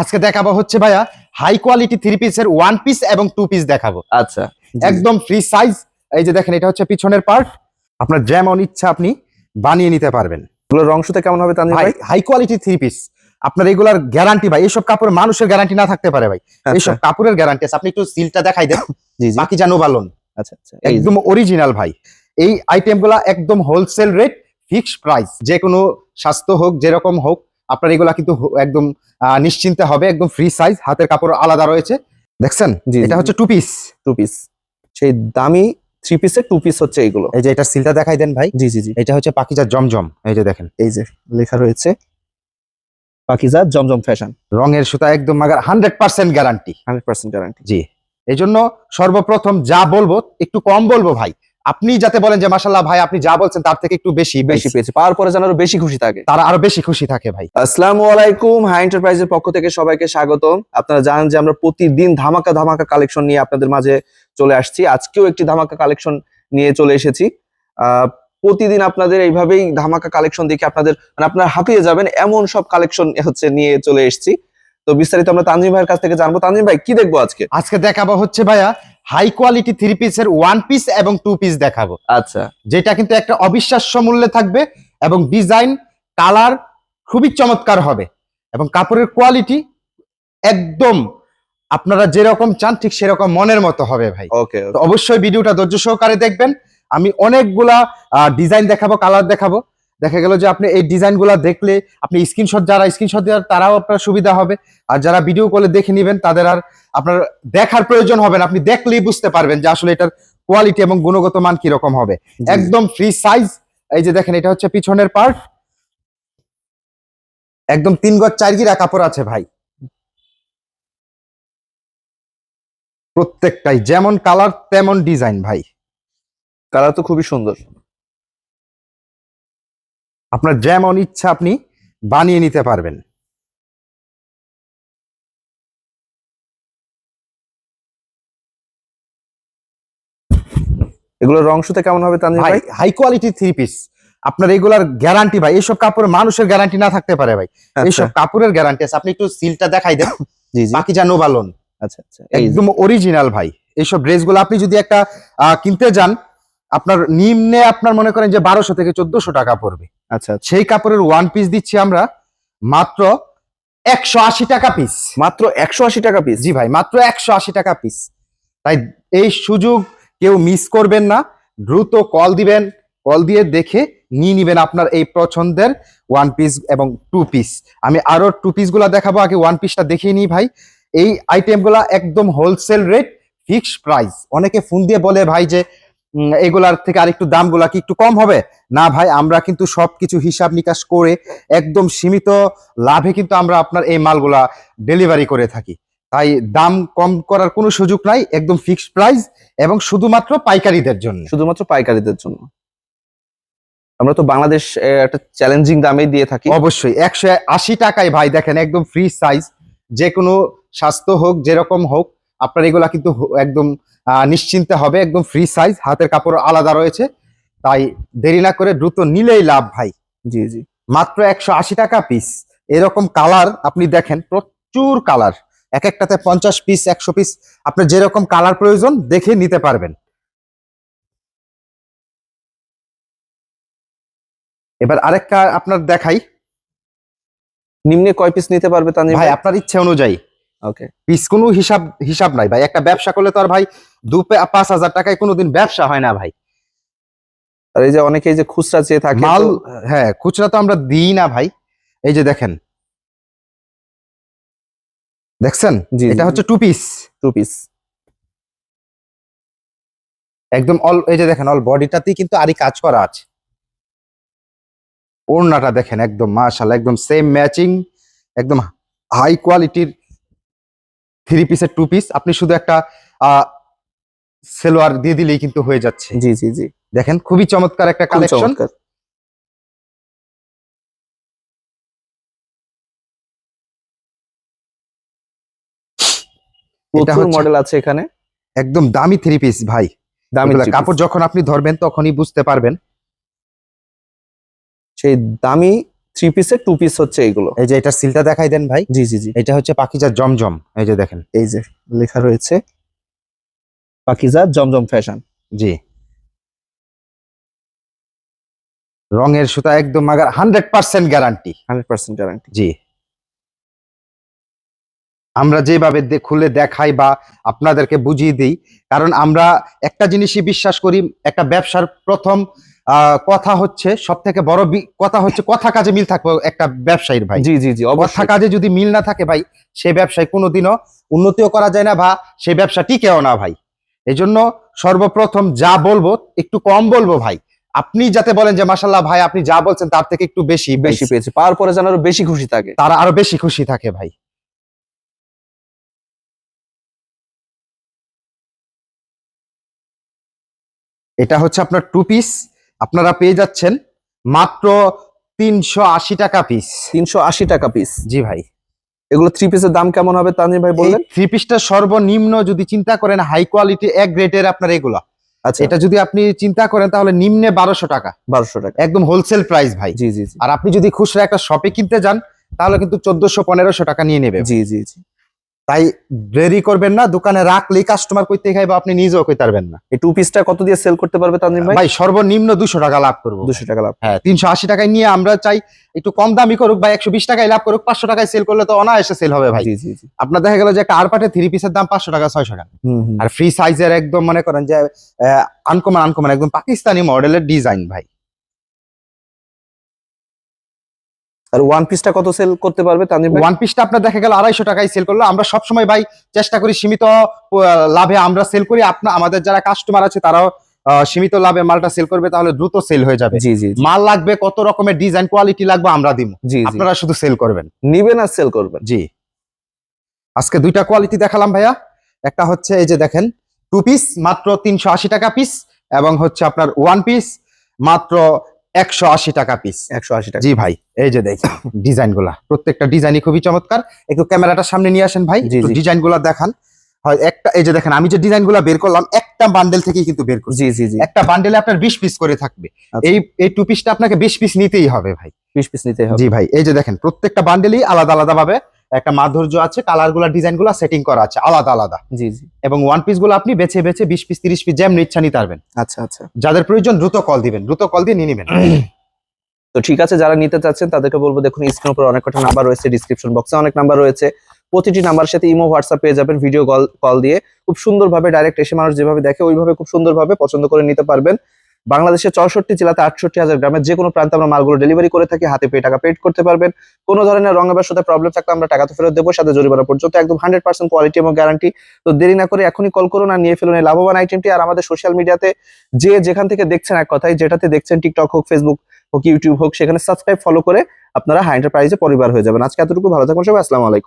আজকে দেখাবো হচ্ছে ভাইয়া হাই কোয়ালিটি থ্রি পিসের ওয়ান পিস এবং টু পিস দেখাবো। আচ্ছা একদম ফ্রি সাইজ এই যে দেখেন এটা হচ্ছে পিছনের পার্ট আপনার যেমন ইচ্ছা আপনি বানিয়ে নিতে পারবেন। কেমন হবে ভাই হাই কোয়ালিটি থ্রি পিস আপনার এগুলার গ্যারান্টি ভাই এইসব কাপড় মানুষের গ্যারান্টি না থাকতে পারে ভাই। আচ্ছা। এইসব কাপড়ের গ্যারান্টি আছে। আপনি একটু সিলটা দেখাই দেন। বাকি জানো বালন আচ্ছা আচ্ছা একদম অরিজিনাল ভাই। এই আইটেমগুলা একদম হোলসেল রেট ফিক্স প্রাইস যে কোনো স্বাস্থ্য হোক যেরকম হোক আপনার এগুলা কিন্তু একদম নিশ্চিন্তে হবে একদম ফ্রি সাইজ হাতের কাপড় আলাদা রয়েছে। দেখছেন? এটা হচ্ছে টু পিস টু পিস সেই দামি থ্রি পিসের টু পিস হচ্ছে এইগুলো এই যে এটা সিলটা দেখাই দেন ভাই। জি জি জি। এটা হচ্ছে পাকিজা জমজম এই যে দেখেন। এই যে লেখা রয়েছে পাকিজা জমজম ফ্যাশন রঙের সুতা একদম মাগার hundred percent guarantee hundred percent guarantee জি। এই জন্য সর্বপ্রথম যা বলব একটু কম বলব ভাই। আপনি যাতে বলেন যে মাসাল্লাহ ভাই আপনি যা বলছেন তার থেকে একটু বেশি বেশি পেয়েছে। পাওয়ার পরে যেন আরও বেশি খুশি থাকে। তারা আরও বেশি খুশি থাকে ভাই। আসসালামু আলাইকুম হাই এন্টারপ্রাইজের পক্ষ থেকে সবাইকে স্বাগত আপনারা জানেন যে আমরা প্রতিদিন ধামাকা ধামাকা কালেকশন নিয়ে আপনাদের মাঝে চলে আসছি। আজকেও একটি ধামাকা কালেকশন নিয়ে চলে এসেছি। আহ, প্রতিদিন আপনাদের এইভাবেই ধামাকা কালেকশন দেখে আপনাদের মানে আপনারা হাঁপিয়ে যাবেন এমন সব কালেকশন হচ্ছে নিয়ে চলে এসেছি। তো বিস্তারিত আমরা তানজিম ভাইয়ের কাছ থেকে জানব। তানজিম ভাই কি দেখব আজকে? আজকে দেখাবো হচ্ছে ভাইয়া হাই কোয়ালিটি থ্রি পিসের ওয়ান পিস এবং টু পিস দেখাবো। আচ্ছা। যেটা কিন্তু একটা অবিশ্বাস্য মূল্যে থাকবে এবং ডিজাইন কালার খুবই চমৎকার হবে এবং কাপড়ের কোয়ালিটি একদম আপনারা যেরকম চান ঠিক সেরকম মনের মতো হবে ভাই। ওকে তো অবশ্যই ভিডিওটা ধৈর্য সহকারে দেখবেন। আমি অনেকগুলা ডিজাইন দেখাবো কালার দেখাবো। দেখা গেল যে আপনি এই ডিজাইনগুলা দেখলে আপনি স্ক্রিনশট যারা স্ক্রিনশট দেওয়ার তারাও আপনার সুবিধা হবে। আর যারা ভিডিও কলে দেখে নেবেন তাদের আর আপনার দেখার প্রয়োজন হবে না। আপনি দেখলেই বুঝতে পারবেন যে আসলে এটার কোয়ালিটি এবং গুণগত মান কীরকম হবে। একদম ফ্রি সাইজ এই যে দেখেন এটা হচ্ছে পিছনের পার্ট একদম তিন গজ চার গিরা কাপড় আছে ভাই। প্রত্যেকটাই যেমন কালার তেমন ডিজাইন ভাই। কালার তো খুবই সুন্দর। আপনার যেমন ইচ্ছা আপনি বানিয়ে নিতে পারবেন। এগুলোর রং সুতা কেমন হবে তানজিম ভাই হাই কোয়ালিটি থ্রি পিস আপনার এগুলার গ্যারান্টি ভাই এইসব কাপড় মানুষের গ্যারান্টি না থাকতে পারে ভাই। আচ্ছা। এইসব কাপড়ের গ্যারান্টি আছে। আপনি একটু সিলটা দেখাই দেন। জি জি। বাকি জানো বালন আচ্ছা আচ্ছা একদম অরিজিনাল ভাই। এইসব ড্রেসগুলো আপনি যদি একটা আহ, কিনতে যান আপনার নিম্নে আপনার মনে করেন যে বারোশো থেকে চোদ্দশো টাকা পড়বে। আচ্ছা আচ্ছা। সেই কাপড়ের ওয়ান পিস দিচ্ছি আমরা মাত্র একশো আশি টাকা পিস মাত্র একশো আশি টাকা পিস জি ভাই মাত্র একশো আশি টাকা পিস তাই এই সুযোগ কেউ মিস করবেন না দ্রুত কল দিবেন কল দিয়ে দেখে নিয়ে নিবেন আপনার এই পছন্দের ওয়ান পিস এবং টু পিস আমি আরও টু পিসগুলা দেখাবো আগে ওয়ান পিসটা দেখিয়ে নিই ভাই। এই আইটেমগুলা একদম হোলসেল রেট ফিক্সড প্রাইস অনেকে ফোন দিয়ে বলে ভাই যে এগুলার থেকে আরেকটু দামগুলা কি একটু কম হবে? না ভাই আমরা কিন্তু সবকিছু হিসাব নিকাশ করে একদম সীমিত লাভে কিন্তু আমরা আপনার এই মালগুলা ডেলিভারি করে থাকি। তাই দাম কম করার কোনো সুযোগ নাই একদম ফিক্সড প্রাইস এবং শুধুমাত্র পাইকারিদের জন্য। শুধুমাত্র পাইকারিদের জন্য। আমরা তো বাংলাদেশ একটা চ্যালেঞ্জিং দামে দিয়ে থাকি। অবশ্যই একশো আশি টাকায় ভাই দেখেন একদম ফ্রি সাইজ যে কোনো স্বাস্থ্য হোক যেরকম হোক আপনার এগুলা কিন্তু একদম নিশ্চিন্তে হবে একদম ফ্রি সাইজ হাতের কাপড় আলাদা রয়েছে। তাই দেরি না করে দ্রুত নিলেই লাভ ভাই। জি জি। মাত্র একশো আশি টাকা পিস এরকম কালার আপনি দেখেন প্রচুর কালার এক একটাতে পঞ্চাশ পিস একশো পিস আপনার যেরকম কালার প্রয়োজন দেখে নিতে পারবেন। এবার আরেকটা আপনার দেখাই। নিম্নে কয় পিস নিতে পারবে তা ভাই ভাই? আপনার ইচ্ছে অনুযায়ী। ওকে পিস কোনো হিসাব হিসাব নাই ভাই। একটা ব্যবসা করলে তো আর ভাই দু পাঁচ হাজার টাকায় কোনোদিন ব্যবসা হয় না ভাই। আর এই যে অনেকে যে খুচরা চেয়ে থাকে মাল হ্যাঁ খুচরা তো আমরা দিই না ভাই। এই যে দেখেন। দেখছেন? এটা হচ্ছে টু পিস টু পিস একদম অল এই যে দেখেন অল বডিটাতেই কিন্তু আরই কাজ করা আছে। ওড়নাটা দেখেন একদম মাশাআল্লাহ একদম সেম ম্যাচিং একদম হাই কোয়ালিটির থ্রি পিসের টু পিস আপনি শুধু একটা সেলোয়ার দিয়ে দিলেই কিন্তু হয়ে যাচ্ছে। জি জি জি। দেখেন খুবই চমৎকার একটা কালেকশন প্রচুর মডেল আছে এখানে। একদম দামি থ্রি পিস ভাই। দামি কাপড় যখন আপনি ধরবেন তখনই বুঝতে পারবেন। সেই দামি থ্রি পিসের টু পিস হচ্ছে এইগুলো। এই যে এটা সিলটা দেখাই দেন ভাই। জি জি জি। এটা হচ্ছে পাখিজার জমজম এই যে দেখেন। এই যে লেখা রয়েছে পাকিজা জমজম ফ্যাশন জি। রঙের সুতা একদম agar hundred percent guarantee hundred percent guarantee জি। আমরা যেভাবে খুলে দেখাই বা আপনাদেরকে বুঝিয়ে দিই কারণ আমরা একটা জিনিসই বিশ্বাস করি একটা ব্যবসার প্রথম কথা হচ্ছে সব থেকে বড় কথা হচ্ছে কথা কাজে মিল থাকবে একটা ব্যবসায়ীর ভাই। জি জি জি কথা কাজে যদি মিল না থাকে ভাই সেই ব্যবসায় কোনোদিনও উন্নতিও করা যায় না বা সেই ব্যবসা টিকেও না ভাই। এই জন্য সর্বপ্রথম যা বলব একটু কম বলব ভাই। আপনি যাতে বলেন যে মাসাল্লাহ ভাই আপনি যা বলছেন তার থেকে একটু বেশি বেশি বেশি পেয়েছে। পাওয়ার পরে যেন আরও বেশি খুশি থাকে। তারা আরও বেশি খুশি থাকে ভাই। এটা হচ্ছে আপনার টু পিস আপনারা পেয়ে যাচ্ছেন মাত্র তিনশো আশি টাকা পিস তিনশো আশি টাকা পিস জি ভাই। এগুলো থ্রি পিসের দাম কেমন হবে তানজিম ভাই বললেন? থ্রি পিসটা সর্বনিম্ন যদি চিন্তা করেন হাই কোয়ালিটি এক গ্রেডের আপনার এগুলা। আচ্ছা। এটা যদি আপনি চিন্তা করেন তাহলে নিম্নে বারোশো টাকা। বারোশো টাকা। একদম হোলসেল প্রাইস ভাই। জি জি আর আপনি যদি খুচরা একটা শপে কিনতে যান তাহলে কিন্তু চোদ্দশো পনেরোশো টাকা নিয়ে নেবে। জি জি জি। তাই দেরি করবেন না দোকানে রাখলেই কাস্টমার কইতে খাইবে আপনি নিজেও কইতে পারবেন না। এই টু পিসটা কত দিয়ে সেল করতে পারবে তানজিম ভাই? ভাই সর্বনিম্ন দুশো টাকা লাভ করব। দুশো টাকা লাভ। হ্যাঁ তিনশো আশি টাকায় নিয়ে আমরা চাই একটু কম দামি করুক বা একশো বিশ টাকায় লাভ করুক পাঁচশো টাকায় সেল করলে তো অনায়াসে সেল হবে ভাই। জি জি জি। আপনার দেখা গেল যে একটা আরপাটে থ্রি পিসের দাম পাঁচশো টাকা ছয়শো টাকা। হুম হুম। আর ফ্রি সাইজের একদম মনে করেন যে আনকমন আনকমন একদম পাকিস্তানি মডেলের ডিজাইন ভাই। আর ওয়ান পিসটা কত সেল করতে পারবে তানজিম ভাই? ওয়ান পিসটা আপনার দেখা গেল আড়াইশো টাকায় সেল করল। আমরা সবসময় ভাই চেষ্টা করি সীমিত লাভে আমরা সেল করি। আপনার আমাদের যারা কাস্টমার আছে তারাও সীমিত লাভে মালটা সেল করবে তাহলে দ্রুত সেল হয়ে যাবে। জি জি মাল লাগবে কত রকমের ডিজাইন কোয়ালিটি লাগবে আমরা দিব। জি জি। আপনারা শুধু সেল করবেন। নিবেন আর সেল করবেন। জি। আজকে দুইটা কোয়ালিটি দেখালাম ভাইয়া। একটা হচ্ছে এই যে দেখেন টু পিস মাত্র তিনশো আশি টাকা পিস এবং হচ্ছে আপনার ওয়ান পিস মাত্র একশো আশি টাকা পিস একশো আশি টাকা। জি ভাই এই যে দেখেন ডিজাইনগুলা প্রত্যেকটা ডিজাইনই খুবই চমৎকার। একটু ক্যামেরাটা সামনে নিয়ে আসেন ভাই। ডিজাইনগুলা দেখান। হয় একটা এই যে দেখেন আমি যে ডিজাইনগুলা বের করলাম একটা বান্ডেল থেকেই কিন্তু বের করছি। জি জি জি। একটা বান্ডেলে আপনার বিশ পিস করে থাকবে। আচ্ছা। এই এই টু পিসটা আপনাকে বিশ পিস নিতেই হবে ভাই। বিশ পিস নিতে হবে। জি ভাই এই যে দেখেন প্রত্যেকটা বান্ডেলই আলাদা আলাদা ভাবে একটা মাধুর্য আছে কালারগুলা ডিজাইনগুলা সেটিং করা আছে আলাদা আলাদা। জি জি। এবং ওয়ান পিসগুলো আপনি বেছে বেছে বিশ পিস তিরিশ পিস যেমন ইচ্ছা নিতে পারবেন। আচ্ছা আচ্ছা। যাদের প্রয়োজন দ্রুত কল দিবেন দ্রুত কল দিয়ে নিয়ে নেবেন। তো ঠিক আছে যারা নিতে চাচ্ছেন তাদেরকে বলব দেখুন স্ক্রিন উপর অনেক কটা নাম্বার রয়েছে ডিসক্রিপশন বক্সে অনেক নাম্বার রয়েছে। প্রতিটি নাম্বারের সাথে ইমো হোয়াটসঅ্যাপ পেয়ে যাবেন ভিডিও কল কল দিয়ে। খুব সুন্দরভাবে ডাইরেক্ট এসে মানুষ যেভাবে দেখে ওইভাবে খুব সুন্দরভাবে পছন্দ করে নিতে পারবেন। বাংলাদেশের চৌষট্টি জেলাতে আটষট্টি হাজার গ্রামের যে কোনো প্রান্তে আমরা মালগুলো ডেলিভারি করে থাকি, হাতে পেয়ে টাকা পেড করতে পারবেন। কোনো ধরনের রঙের সাথে প্রবলেম থাকলে আমরা টাকা তো ফেরত দেবো, সাথে জরিমানা পর্যন্ত একদম হান্ড্রেড পার্সেন্ট কোয়ালিটি এবং গ্যারান্টি তো দেরি না করে এখনই কল করুন আর নিয়ে ফেলুন এই লাভবান আইটেমটি আর আমাদের সোশ্যাল মিডিয়াতে যে যেখান থেকে দেখছেন এক কথায়, যেটাতে দেখছেন টিকটক হোক ফেসবুক হোক ইউটিউব হোক, সেখানে সাবস্ক্রাইব ফলো করে আপনারা হাই এন্টারপ্রাইজে পরিবার হয়ে যাবেন। আজকে এতটুকু, ভালো থাকুন সবাই, আসসালামু আলাইকুম।